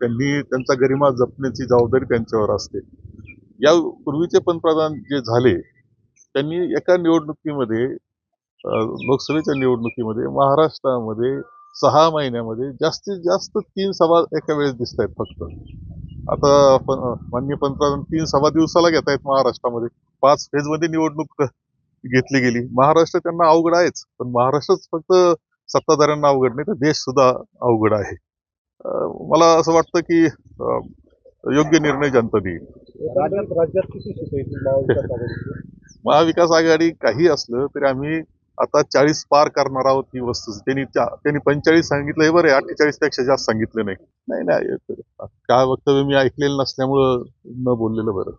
त्यांनी त्यांचा गरिमा जपण्याची जबाबदारी त्यांच्यावर असते. या पूर्वीचे पंतप्रधान जे झाले त्यांनी एका निवडणुकीमध्ये लोकसभेच्या निवडणुकीमध्ये महाराष्ट्रामध्ये सहा महिन्यामध्ये जास्तीत जास्त तीन सभा एका वेळेस दिसत आहेत फक्त. आता मान्य माननीय पंतप्रधान तीन सभा दिवसाला घेत आहेत महाराष्ट्रामध्ये. पाच फेजमध्ये निवडणूक घेतली गेली. महाराष्ट्र त्यांना अवघड आहेच पण महाराष्ट्रच फक्त सत्ताधाऱ्यांना अवघड नाही तर देश सुद्धा अवघड आहे. मला असं वाटतं की योग्य निर्णय जनता देईल. महाविकास आघाडी काही असलं तरी आम्ही आता चाळीस पार करणार आहोत ही वस्तू. त्यांनी त्यांनी पंचेचाळीस सांगितलं हे बरं अठ्ठेचाळीसपेक्षा जास्त सांगितलं नाही. नाही नाही काय वक्तव्य मी ऐकलेलं नसल्यामुळं न बोललेलं बरं.